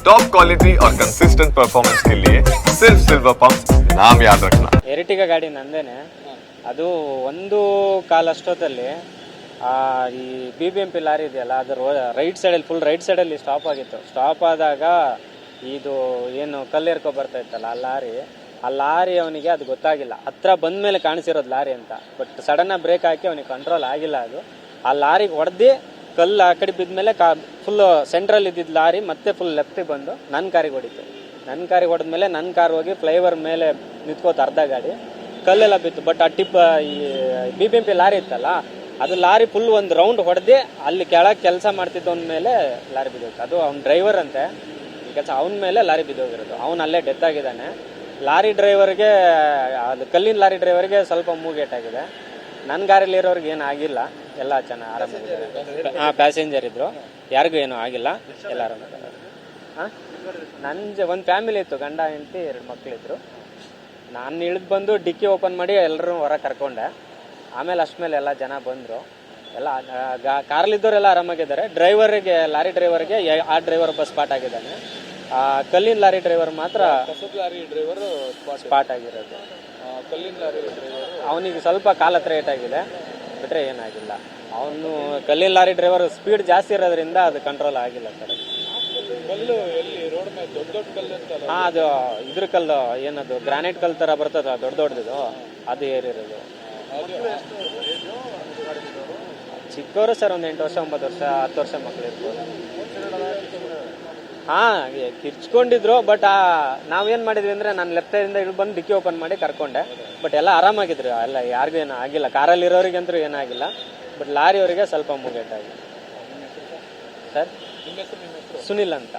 Top quality और consistent performance के लिए सिर्फ सिल्वर पंप नाम याद रखना ಎರಿಟಿಗ ಗಾಡಿ ನಂದೇನೆ ಅದು ಒಂದು ಕಾಲ್ ಅಷ್ಟೊತ್ತಲ್ಲಿ ಆ, ಈ B B M P lorry ಇದೆಯಲ್ಲ ಅದು ರೈಟ್ ಸೈಡಲ್ಲಿ ಫುಲ್ ರೈಟ್ ಸೈಡಲ್ಲಿ ಸ್ಟಾಪ್ ಆಗಿತ್ತು ಸ್ಟಾಪ್ ಆದಾಗ ಇದು ಏನು ಕಲ್ಲೇರ್ಕೊ ಬರ್ತಾ ಇತ್ತಲ್ಲ ಆ ಲಾರಿ ಆ ಲಾರಿ ಅವನಿಗೆ ಅದು ಗೊತ್ತಾಗಿಲ್ಲ ಹತ್ರ ಬಂದ ಮೇಲೆ ಕಾಣಿಸಿರೋದು ಲಾರಿ ಅಂತ ಬಟ್ ಸಡನ್ನಾಗಿ ಬ್ರೇಕ್ ಹಾಕಿ ಅವನಿಗೆ ಕಂಟ್ರೋಲ್ ಆಗಿಲ್ಲ ಅದು ಆ ಲಾರಿಗೆ ಹೊಡೆದು ಕಲ್ಲು ಆ ಕಡೆ ಬಿದ್ಮೇಲೆ ಕಾ ಫುಲ್ಲು ಸೆಂಟ್ರಲ್ಲಿ ಇದ್ದಿದ್ದು ಲಾರಿ ಮತ್ತೆ ಫುಲ್ ಲೆಫ್ಟಿಗೆ ಬಂದು ನನ್ನ ಕಾರಿಗೆ ಹೊಡಿತು. ನನ್ನ ಕಾರಿಗೆ ಹೊಡೆದ ಮೇಲೆ ನನ್ನ ಕಾರ್ ಹೋಗಿ ಫ್ಲೈಓವರ್ ಮೇಲೆ ನಿಂತ್ಕೋತ ಅರ್ಧ ಗಾಡಿ. ಕಲ್ಲೆಲ್ಲ ಬಿತ್ತು ಬಟ್ ಆ ಟಿಪ್ ಈ B B M P lorry ಇತ್ತಲ್ಲ, ಅದು ಲಾರಿ ಫುಲ್ ಒಂದು ರೌಂಡ್ ಹೊಡೆದು ಅಲ್ಲಿ ಕೆಳಗೆ ಕೆಲಸ ಮಾಡ್ತಿದ್ದವನ ಮೇಲೆ ಲಾರಿ ಬಿದ್ದೋಯ್ತು. ಅದು ಅವ್ನ ಡ್ರೈವರ್ ಅಂತೆ. ಕೆಲಸ ಅವನ ಮೇಲೆ ಲಾರಿ ಬಿದ್ದೋಗಿರೋದು. ಅವನು ಅಲ್ಲೇ ಡೆತ್ ಆಗಿದ್ದಾನೆ. ಲಾರಿ ಡ್ರೈವರ್ಗೆ ಅದು ಕಲ್ಲಿನ ಲಾರಿ ಡ್ರೈವರ್ಗೆ ಸ್ವಲ್ಪ ಮೂಗೇಟಾಗಿದೆ ನನ್ನ ಗಾರಿಯಲ್ಲಿ ಇರೋರಿಗೆ ಏನು ಆಗಿಲ್ಲ. ಎಲ್ಲ ಚೆನ್ನಾಗಿ ಆರಾಮ ಹಾಂ ಪ್ಯಾಸೆಂಜರ್ ಇದ್ರು. ಯಾರಿಗೂ ಏನೂ ಆಗಿಲ್ಲ. ಎಲ್ಲ ಆರಾಮಾಗಿದ್ದಾರೆ ಹಾಂ ನನ್ನ ಒಂದು ಫ್ಯಾಮಿಲಿ ಇತ್ತು ಗಂಡ ಹೆಂಡತಿ ಎರಡು ಮಕ್ಕಳಿದ್ರು ನಾನು ಇಳಿದು ಬಂದು ಡಿಕ್ಕಿ ಓಪನ್ ಮಾಡಿ ಎಲ್ಲರೂ ಹೊರ ಕರ್ಕೊಂಡೆ. ಆಮೇಲೆ ಅಷ್ಟಮೇಲೆ ಎಲ್ಲ ಜನ ಬಂದರು. ಎಲ್ಲ ಕಾರ್ಲಿದ್ದವರೆಲ್ಲ ಆರಾಮಾಗಿದ್ದಾರೆ. ಡ್ರೈವರಿಗೆ ಲಾರಿ ಡ್ರೈವರ್ಗೆ ಆ ಡ್ರೈವರ್ ಒಬ್ಬ ಸ್ಪಾಟ್ ಆಗಿದ್ದಾನೆ. ಆ ಕಲ್ಲಿನ ಲಾರಿ ಡ್ರೈವರ್ ಮಾತ್ರ ಲಾರಿ ಡ್ರೈವರ್ ಸ್ಪಾಟ್. ಆಗಿರೋದು. ಕಲ್ಲಿನ ಲಾರಿ ಡ್ರೈವರ್. ಅವನಿಗೆ ಸ್ವಲ್ಪ ಕಾಲ ಹತ್ರ ಏಟಾಗಿದೆ ಬಿಟ್ಟರೆ ಏನಾಗಿಲ್ಲ. ಅವನು ಕಲ್ಲಿನ ಲಾರಿ ಡ್ರೈವರ್ ಸ್ಪೀಡ್ ಜಾಸ್ತಿ ಇರೋದ್ರಿಂದ ಅದು ಕಂಟ್ರೋಲ್ ಆಗಿಲ್ಲ ಸರ್ ಕಲ್ಲು ಎಲ್ಲಿ? ರೋಡ್ ಮೇಲೆ ದೊಡ್ಡ ದೊಡ್ಡ ಕಲ್ಲು ಅಂತಲ್ಲ ಹಾಂ ಅದು ಇದ್ರ ಕಲ್ಲು ಏನದು ಗ್ರಾನೈಟ್ ಕಲ್ ಥರ ಬರ್ತದ ದೊಡ್ಡ ದೊಡ್ಡದು. ಅದು ಏರಿರೋದು. ಚಿಕ್ಕವರು ಸರ್ ಒಂದು ಎಂಟು ವರ್ಷ ಒಂಬತ್ತು ವರ್ಷ ಹತ್ತು ವರ್ಷ ಮಕ್ಕಳು ಇರ್ಬೋದು. ಹಾಂ ಕಿರ್ಚ್ಕೊಂಡಿದ್ರು ಬಟ್ ಆ ನಾವೇನು ಮಾಡಿದ್ವಿ ಅಂದ್ರೆ ನಾನು ಲೆಫ್ಟ್ ಇಂದ ಬಂದು ಡಿಕ್ಕಿ ಓಪನ್ ಮಾಡಿ ಕರ್ಕೊಂಡೆ. ಬಟ್ ಎಲ್ಲ ಆರಾಮಾಗಿದ್ರು ಎಲ್ಲ ಯಾರಿಗೂ ಏನೂ ಆಗಿಲ್ಲ. ಕಾರಲ್ಲಿ ಇರೋರಿಗಂತೂ ಏನಾಗಿಲ್ಲ ಬಟ್ ಲಾರಿಯವರಿಗೆ ಸ್ವಲ್ಪ ಮುಗೇಟಾಗಿ ಸರ್ ಸುನಿಲ್ ಅಂತ.